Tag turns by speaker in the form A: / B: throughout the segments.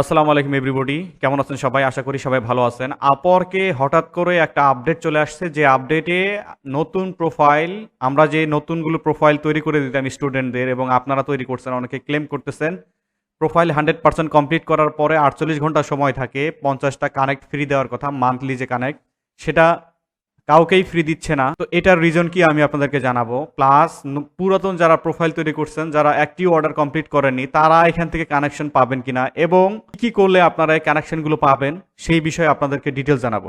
A: আসসালামু আলাইকুম এভরিবডি কেমন আছেন সবাই? আশা করি সবাই ভালো আছেন। আপরকে হঠাৎ করে একটা আপডেট চলে আসছে যে আপডেটে নতুন প্রোফাইল আমরা যে নতুনগুলো প্রোফাইল তৈরি করে দিতাম স্টুডেন্টদের এবং আপনারা তৈরি করছেন, অনেকে ক্লেম করতেছেন প্রোফাইল হান্ড্রেড পার্সেন্ট কমপ্লিট করার পরে আটচল্লিশ ঘণ্টা সময় থাকে, পঞ্চাশটা কানেক্ট ফ্রি দেওয়ার কথা মান্থলি যে কানেক্ট সেটা কাউকেই ফ্রি দিচ্ছে না। তো এটার রিজন কি আমি আপনাদেরকে জানাব। প্লাস পুরাতন যারা প্রোফাইল তৈরি করছেন, যারা একটি অর্ডার কমপ্লিট করেননি, তারা এখান থেকে কানেকশন পাবেন কিনা এবং কি করলে আপনারা এই কানেকশনগুলো পাবেন, সেই বিষয়ে আপনাদেরকে ডিটেলস জানাব।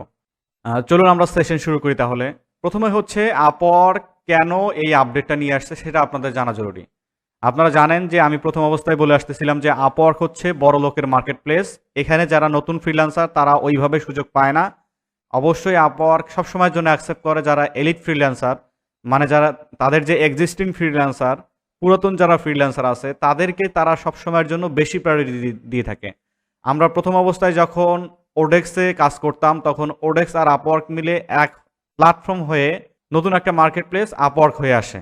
A: চলুন আমরা সেশন শুরু করি তাহলে। প্রথমে হচ্ছে, আপর কেন এই আপডেটটা নিয়ে আসছে সেটা আপনাদের জানা জরুরি। আপনারা জানেন যে আমি প্রথম অবস্থায় বলে আসতেছিলাম যে আপওয়ার্ক হচ্ছে বড় লোকের মার্কেট প্লেস এখানে যারা নতুন ফ্রিল্যান্সার তারা ওইভাবে সুযোগ পায় না। অবশ্যই আপওয়ার্ক সবসময়ের জন্য অ্যাকসেপ্ট করে যারা এলিট ফ্রিল্যান্সার মানে যারা, তাদের যে এক্সিস্টিং ফ্রিল্যান্সার পুরাতন যারা ফ্রিল্যান্সার আছে, তাদেরকে তারা সবসময়ের জন্য বেশি প্রায়োরিটি দিয়ে থাকে। আমরা প্রথম অবস্থায় যখন ওডেক্সে কাজ করতাম, তখন ওডেক্স আর আপওয়ার্ক মিলে এক প্ল্যাটফর্ম হয়ে নতুন একটা মার্কেট প্লেস আপওয়ার্ক হয়ে আসে।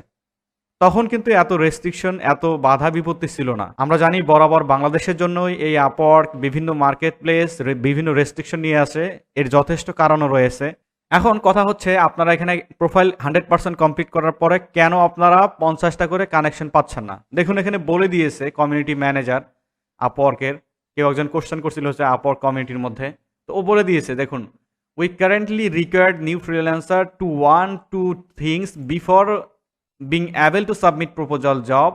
A: তখন কিন্তু এত রেস্ট্রিকশন এত বাধা বিপত্তি ছিল না। আমরা জানি বরাবর বাংলাদেশের জন্যই এই আপওয়ার্ক, বিভিন্ন মার্কেট প্লেস বিভিন্ন রেস্ট্রিকশন নিয়ে আসে। এর যথেষ্ট কারণও রয়েছে। এখন কথা হচ্ছে, আপনারা এখানে প্রোফাইল হান্ড্রেড পার্সেন্ট কমপ্লিট করার পরে কেন আপনারা পঞ্চাশটা করে কানেকশন পাচ্ছেন না? দেখুন, এখানে বলে দিয়েছে কমিউনিটি ম্যানেজার আপওয়ার্কের। কেউ একজন কোশ্চেন করছিল হচ্ছে আপওয়ার্ক কমিউনিটির মধ্যে। তো ও বলে দিয়েছে, দেখুন we currently required new freelancer to one two things before being able to submit proposal job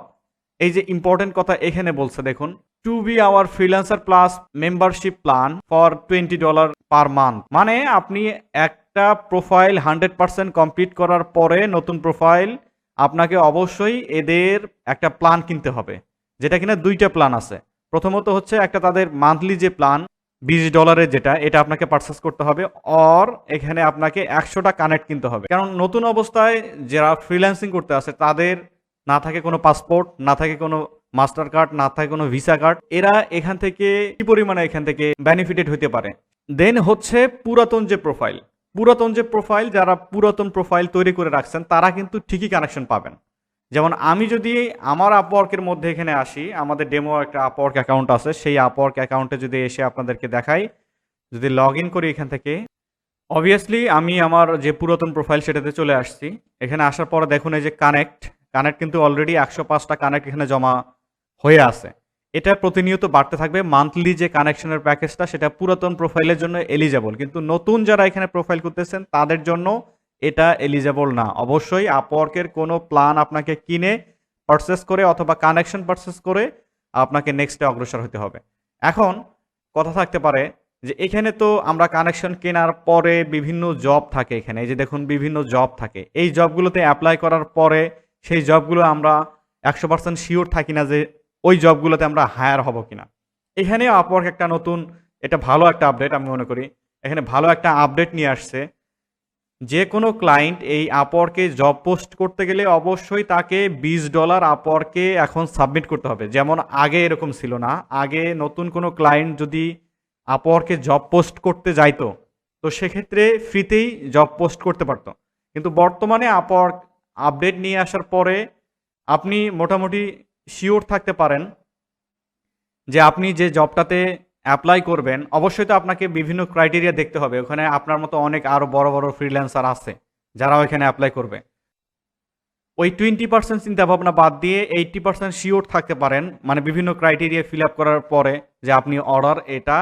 A: এই যে ইম্পর্টেন্ট কথা এখানে বলছে, দেখুন to be our freelancer plus membership plan for twenty dollar per month মানে আপনি একটা প্রোফাইল হান্ড্রেড পার্সেন্ট কমপ্লিট করার পরে নতুন প্রোফাইল আপনাকে অবশ্যই এদের একটা প্ল্যান কিনতে হবে, যেটা কিনা দুইটা প্ল্যান আছে। প্রথমত হচ্ছে একটা তাদের মান্থলি যে প্ল্যান বিশ ডলারের যেটা, এটা আপনাকে পারচেস করতে হবে অর এখানে আপনাকে একশোটা কানেক্ট কিনতে হবে। কারণ নতুন অবস্থায় যারা ফ্রিল্যান্সিং করতে আসে, তাদের না থাকে কোনো পাসপোর্ট না থাকে কোনো মাস্টার কার্ড না থাকে কোনো ভিসা কার্ড এরা এখান থেকে কি পরিমাণে এখান থেকে বেনিফিটেড হতে পারে? দেন হচ্ছে পুরাতন যে প্রোফাইল পুরাতন যে প্রোফাইল যারা পুরাতন প্রোফাইল তৈরি করে রাখছেন, তারা কিন্তু ঠিকই কানেকশন পাবেন। যেমন আমি যদি আমার আপওয়ার্কের মধ্যে এখানে আসি, আমাদের ডেমো একটা আপওয়ার্ক অ্যাকাউন্ট আছে, সেই আপওয়ার্ক অ্যাকাউন্টে যদি এসে আপনাদেরকে দেখাই, যদি লগ ইন করি এখান থেকে অবভিয়াসলি আমি আমার যে পুরাতন প্রোফাইল সেটাতে চলে আসছি। এখানে আসার পরে দেখুন এই যে কানেক্ট কানেক্ট কিন্তু অলরেডি একশো পাঁচটা কানেক্ট এখানে জমা হয়ে আছে। এটা প্রতিনিয়ত বাড়তে থাকবে মান্থলি যে কানেকশনের প্যাকেজটা সেটা পুরাতন প্রোফাইলের জন্য এলিজেবল কিন্তু নতুন যারা এখানে প্রোফাইল করতেছেন, তাদের জন্য এটা এলিজেবল না। অবশ্যই আপওয়ার্কের কোনো প্ল্যান আপনাকে কিনে পারচেস করে অথবা কানেকশন পারচেস করে আপনাকে নেক্সটে অগ্রসর হতে হবে। এখন কথা থাকতে পারে যে এখানে তো আমরা কানেকশন কেনার পরে বিভিন্ন জব থাকে এখানে। এই যে দেখুন, বিভিন্ন জব থাকে। এই জবগুলোতে অ্যাপ্লাই করার পরে সেই জবগুলো আমরা একশো পার্সেন্ট শিওর থাকি না যে ওই জবগুলোতে আমরা হায়ার হব কিনা। এখানেও আপওয়ার্ক একটা নতুন, এটা ভালো একটা আপডেট আমি মনে করি। এখানে ভালো একটা আপডেট নিয়ে আসছে। যে কোনো ক্লায়েন্ট এই আপওয়ার্কে জব পোস্ট করতে গেলে অবশ্যই তাকে বিশ ডলার আপওয়ার্কে এখন সাবমিট করতে হবে। যেমন আগে এরকম ছিল না। আগে নতুন কোনো ক্লায়েন্ট যদি আপওয়ার্কে জব পোস্ট করতে যাইতো, তো সেক্ষেত্রে ফ্রিতেই জব পোস্ট করতে পারতো। কিন্তু বর্তমানে আপওয়ার্ক আপডেট নিয়ে আসার পরে আপনি মোটামুটি শিওর থাকতে পারেন যে আপনি যে জবটাতে অ্যাপ্লাই করবেন, অবশ্যই তো আপনাকে বিভিন্ন ক্রাইটেরিয়া দেখতে হবে। ওখানে আপনার মতো অনেক আরও বড় বড় ফ্রিল্যান্সার আছে যারা ওইখানে অ্যাপ্লাই করবে। ওই টোয়েন্টি পার্সেন্ট চিন্তাভাবনা বাদ দিয়ে এইটটি পার্সেন্ট শিওর থাকতে পারেন মানে বিভিন্ন ক্রাইটেরিয়া ফিল আপ করার পরে যে আপনি অর্ডার এটা।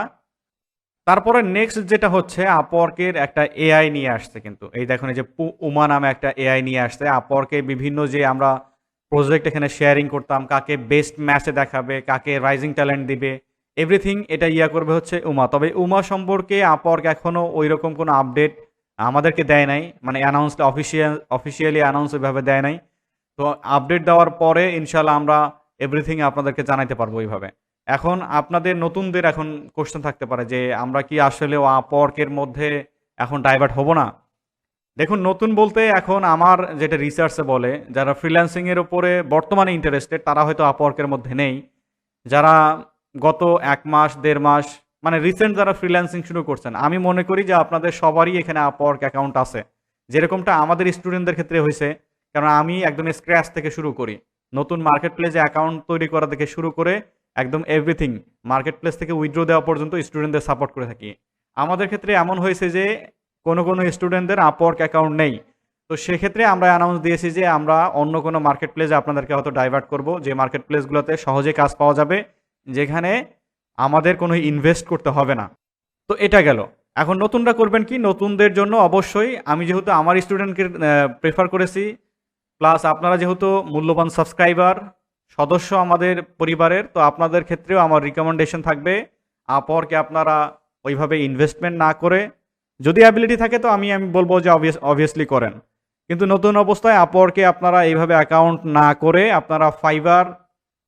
A: তারপরে নেক্সট যেটা হচ্ছে আপওয়ার্কের একটা এআই নিয়ে আসছে কিন্তু। এই দেখুন, এই যে উমা নামে একটা এআই নিয়ে আসছে। আপওয়ার্কে বিভিন্ন যে আমরা প্রজেক্ট এখানে শেয়ারিং করতাম, কাকে বেস্ট ম্যাচে দেখাবে, কাকে রাইজিং ট্যালেন্ট দিবে এভরিথিং এটা ইয়া করবে হচ্ছে উমা। তবে উমা সম্পর্কে আপওয়ার্ক এখনও ওই রকম কোনো আপডেট আমাদেরকে দেয় নাই। মানে অ্যানাউন্স অফিসিয়াল অফিসিয়ালি অ্যানাউন্স ওইভাবে দেয় নাই। তো আপডেট দেওয়ার পরে ইনশাল্লাহ আমরা এভরিথিং আপনাদেরকে জানাইতে পারব ওইভাবে। এখন আপনাদের নতুনদের এখন কোশ্চেন থাকতে পারে যে আমরা কি আসলে আপওয়ার্কের মধ্যে এখন ডাইভার্ট হব না? দেখুন, নতুন বলতে এখন আমার যেটা রিসার্চে বলে, যারা ফ্রিল্যান্সিং এর উপরে বর্তমানে ইন্টারেস্টেড তারা হয়তো আপওয়ার্কের মধ্যে নেই। যারা গত এক মাস, দেড় মাস মানে রিসেন্ট যারা ফ্রিল্যান্সিং শুরু করছেন, আমি মনে করি যে আপনাদের সবারই এখানে আপওয়ার্ক অ্যাকাউন্ট আছে। যেরকমটা আমাদের স্টুডেন্টদের ক্ষেত্রে হয়েছে, কারণ আমি একদম স্ক্র্যাচ থেকে শুরু করি। নতুন মার্কেট প্লেসে অ্যাকাউন্ট তৈরি করা থেকে শুরু করে একদম এভরিথিং মার্কেট প্লেস থেকে উইথড্র দেওয়া পর্যন্ত স্টুডেন্টদের সাপোর্ট করে থাকি। আমাদের ক্ষেত্রে এমন হয়েছে যে, কোনো কোনো স্টুডেন্টদের আপওয়ার্ক অ্যাকাউন্ট নেই। তো সেক্ষেত্রে আমরা অ্যানাউন্স দিয়েছি যে আমরা অন্য কোনো মার্কেট প্লেসে আপনাদেরকে হয়তো ডাইভার্ট করব। যে মার্কেট প্লেসগুলোতে সহজে কাজ পাওয়া যাবে যেখানে আমাদের কোনো ইনভেস্ট করতে হবে না। তো এটা গেল। এখন নতুনরা করবেন কি? নতুনদের জন্য অবশ্যই আমি যেহেতু আমার স্টুডেন্টকে প্রেফার করেছি প্লাস আপনারা যেহেতু মূল্যবান সাবস্ক্রাইবার সদস্য আমাদের পরিবারের, তো আপনাদের ক্ষেত্রেও আমার রিকমেন্ডেশন থাকবে, আপরকে আপনারা ওইভাবে ইনভেস্টমেন্ট না করে, যদি অ্যাবিলিটি থাকে তো আমি আমি বলব যে অবভিয়াসলি করেন। কিন্তু নতুন অবস্থায় আপরকে আপনারা এইভাবে অ্যাকাউন্ট না করে, আপনারা Fiverr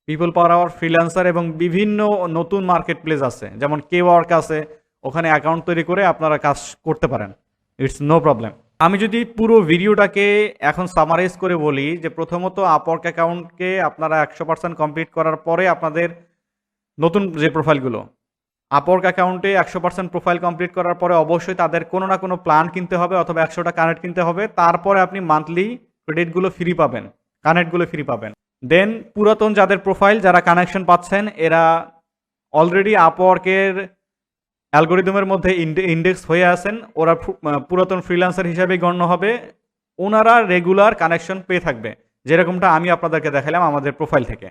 A: people per hour freelancer এবং বিভিন্ন নতুন মার্কেট প্লেস আছে। যেমন কে ওয়ার্ক আছে, ওখানে অ্যাকাউন্ট তৈরি করে আপনারা কাজ করতে পারেন। ইটস নো প্রবলেম আমি যদি পুরো ভিডিওটাকে এখন সামারাইজ করে বলি যে প্রথমত আপওয়ার্ক অ্যাকাউন্টকে আপনারা একশো পার্সেন্ট কমপ্লিট করার পরে আপনাদের নতুন যে প্রোফাইলগুলো আপওয়ার্ক অ্যাকাউন্টে একশো পার্সেন্ট প্রোফাইল কমপ্লিট করার পরে অবশ্যই তাদের কোনো না কোনো প্ল্যান কিনতে হবে অথবা একশোটা কানেক্ট কিনতে হবে। তারপরে আপনি মান্থলি ক্রেডিটগুলো ফ্রি পাবেন। কানেক্টগুলো ফ্রি পাবেন। দেন পুরাতন যাদের প্রোফাইল যারা কানেকশন পাচ্ছেন, এরা অলরেডি আপওয়ার্কের অ্যালগোরিদমের মধ্যে ইন্ডেক্স হয়ে আছেন। ওরা পুরাতন ফ্রিল্যান্সার হিসাবে গণ্য হবে। ওনারা রেগুলার কানেকশন পেয়ে থাকবে। যেরকমটা আমি আপনাদেরকে দেখালাম আমাদের প্রোফাইল থেকে।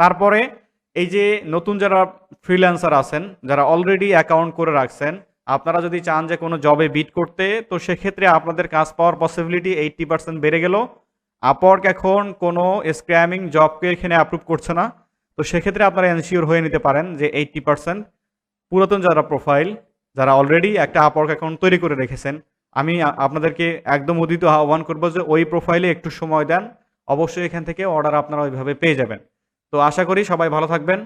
A: তারপরে এই যে নতুন যারা ফ্রিল্যান্সার আছেন, যারা অলরেডি অ্যাকাউন্ট করে রাখছেন, আপনারা যদি চান যে কোনো জবে বিট করতে, তো সেক্ষেত্রে আপনাদের কাজ পাওয়ার পসিবিলিটি এইট্টি পার্সেন্ট বেড়ে গেল। আপওয়ার্ক এখন কোনো স্ক্র্যামিং জবকে এখানে অ্যাপ্রুভ করছে না। তো সেক্ষেত্রে আপনারা এনশিওর হয়ে নিতে পারেন যে এইট্টি পার্সেন্ট পুরাতন যারা প্রোফাইল যারা অলরেডি একটা আপওয়ার্ক অ্যাকাউন্ট তৈরি করে রেখেছেন, আমি আপনাদেরকে একদম উদিত আহ্বান করব যে ওই প্রোফাইলে একটু সময় দেন। অবশ্যই এখান থেকে অর্ডার আপনারা ওইভাবে পেয়ে যাবেন। তো আশা করি সবাই ভালো থাকবেন।